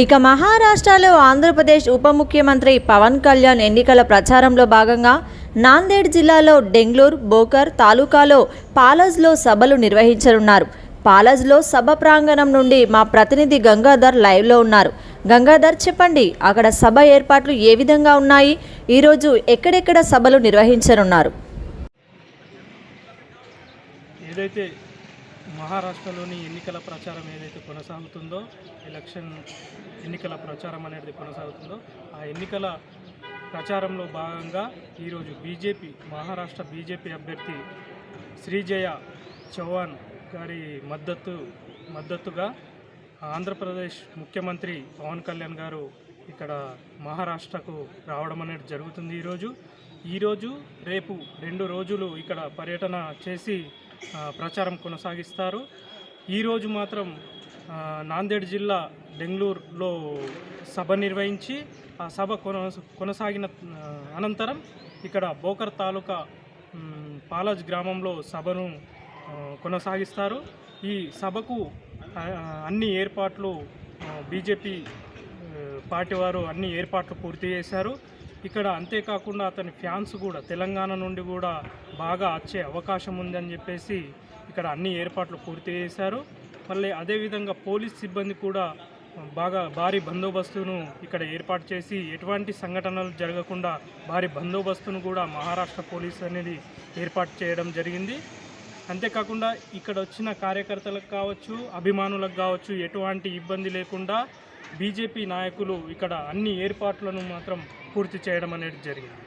ఇక మహారాష్ట్రలో ఆంధ్రప్రదేశ్ ఉప ముఖ్యమంత్రి పవన్ కళ్యాణ్ ఎన్నికల ప్రచారంలో భాగంగా నాందేడ్ జిల్లాలో డెంగ్లూర్ బోకర్ తాలూకాలో పాలజ్లో సభలు నిర్వహించనున్నారు. పాలజ్లో సభ ప్రాంగణం నుండి మా ప్రతినిధి గంగాధర్ లైవ్లో ఉన్నారు. గంగాధర్ చెప్పండి అక్కడ సభ ఏర్పాట్లు ఏ విధంగా ఉన్నాయి? ఈరోజు ఎక్కడెక్కడ సభలు నిర్వహించనున్నారు? ఏదైతే మహారాష్ట్రలోని ఎన్నికల ప్రచారం ఏదైతే కొనసాగుతుందో ఎలక్షన్ ఎన్నికల ప్రచారం అనేది కొనసాగుతుందో ఆ ఎన్నికల ప్రచారంలో భాగంగా ఈరోజు బీజేపీ మహారాష్ట్ర బీజేపీ అభ్యర్థి శ్రీజయ చౌహాన్ గారి మద్దతు మద్దతుగా ఆంధ్రప్రదేశ్ ముఖ్యమంత్రి పవన్ కళ్యాణ్ గారు ఇక్కడ మహారాష్ట్రకు రావడం అనేది జరుగుతుంది ఈరోజు. ఈరోజు రేపు రెండు రోజులు ఇక్కడ పర్యటన చేసి ప్రచారం కొనసాగిస్తారు. ఈరోజు మాత్రం నాందేడ్ జిల్లా బెంగళూరులో సభ నిర్వహించి ఆ సభ కొనసాగిన అనంతరం ఇక్కడ బోకర్ తాలూకా పాలజ్ గ్రామంలో సభను కొనసాగిస్తారు. ఈ సభకు అన్ని ఏర్పాట్లు బీజేపీ పార్టీ వారు అన్ని ఏర్పాట్లు పూర్తి చేశారు. ఇక్కడ అంతేకాకుండా అతని ఫ్యాన్స్ కూడా తెలంగాణ నుండి కూడా బాగా వచ్చే అవకాశం ఉందని చెప్పేసి ఇక్కడ అన్ని ఏర్పాట్లు పూర్తి చేశారు. మళ్ళీ అదేవిధంగా పోలీస్ సిబ్బంది కూడా బాగా భారీ బందోబస్తును ఇక్కడ ఏర్పాటు చేసి ఎటువంటి సంఘటనలు జరగకుండా భారీ బందోబస్తును కూడా మహారాష్ట్ర పోలీస్ అనేది ఏర్పాటు చేయడం జరిగింది. అంతేకాకుండా ఇక్కడ వచ్చిన కార్యకర్తలకు కావచ్చు అభిమానులకు కావచ్చు ఎటువంటి ఇబ్బంది లేకుండా బీజేపీ నాయకులు ఇక్కడ అన్ని ఏర్పాట్లను మాత్రం పూర్తి చేయడం అనేది జరిగింది.